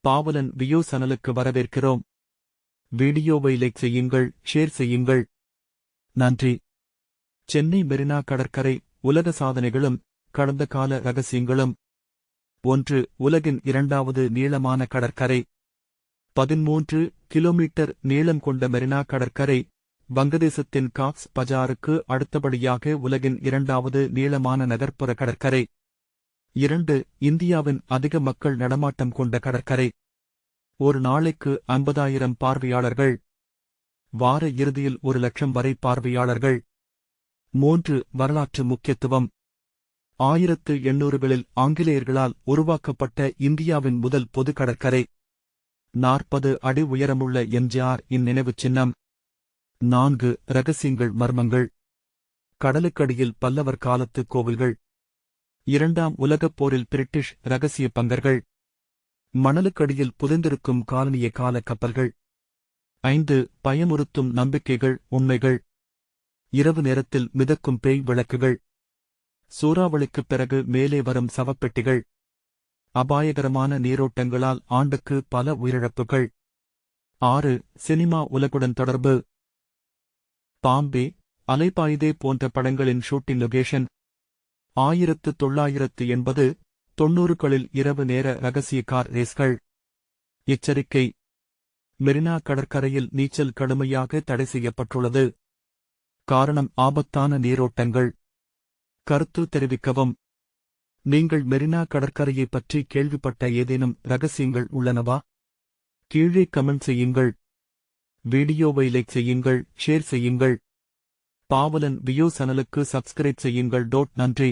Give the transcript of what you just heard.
பாவலன் view சனலுக்கு வரவேற்கிறோம். வீடியோவை like செய்யுங்கள் ஷேர் செய்யுங்கள். நன்றி. சென்னை மெரினா கடற்கரை உலக சாதனைகளும் கடந்த கால ரகசியங்களும். ஒன்று உலகின் இரண்டாவது நீளமான கடற்கரை. பதிமூன்று கிலோமீட்டர் நீளம் கொண்ட மெரினா கடற்கரை. வங்கதேசத்தின் காக்ஸ் பஜாருக்கு அடுத்தபடியாக உலகின் இரண்டாவது நீளமான நகர்ப்புற கடற்கரை. இரண்டு இந்தியாவின் அதிக மக்கள் நடமாட்டம் கொண்ட கடற்கரை. ஒரு நாளைக்கு ஐம்பதாயிரம் பார்வையாளர்கள். வார இறுதியில் ஒரு லட்சம் வரை பார்வையாளர்கள். மூன்று வரலாற்று முக்கியத்துவம். ஆயிரத்து எண்ணூறுகளில் ஆங்கிலேயர்களால் உருவாக்கப்பட்ட இந்தியாவின் முதல் பொது கடற்கரை. நாற்பது அடி உயரமுள்ள எம்ஜிஆர் இந்நினைவுச் சின்னம். நான்கு ரகசியங்கள் மர்மங்கள். கடலுக்கடியில் பல்லவர் காலத்து கோவில்கள். இரண்டாம் உலகப் போரில் பிரிட்டிஷ் ரகசிய பங்கர்கள் மணலுக்கடியில் புதைந்திருக்கும் காலனிய கால கப்பல்கள். ஐந்து பயமுறுத்தும் நம்பிக்கைகள் உண்மைகள். இரவு நேரத்தில் மிதக்கும் பேய் விளக்குகள். சூறாவளிக்குப் பிறகு மேலே வரும் சவப்பெட்டிகள். அபாயகரமான நீரோட்டங்களால் ஆண்டுக்கு பல உயிரிழப்புகள். ஆறு சினிமா உலகுடன் தொடர்பு. பாம்பே அலைபாயுதே போன்ற படங்களின் ஷூட்டிங் லொகேஷன். ஆயிரத்து தொள்ளாயிரத்து எண்பது தொன்னூறுகளில் இரவு நேர ரகசிய கார் ரேஸ்கள். எச்சரிக்கை. மெரினா கடற்கரையில் நீச்சல் கடுமையாக தடை செய்யப்பட்டுள்ளது. காரணம் ஆபத்தான நீரோட்டங்கள். கருத்து தெரிவிக்கவும். நீங்கள் மெரினா கடற்கரையைப் பற்றி கேள்விப்பட்ட ஏதேனும் ரகசியங்கள் உள்ளனவா? கீழே கமெண்ட் செய்யுங்கள். வீடியோவை லைக் செய்யுங்கள் ஷேர் செய்யுங்கள். பாவலன் வியூ சனலுக்கு சப்ஸ்கிரைப் செய்யுங்கள். டோட் நன்றி.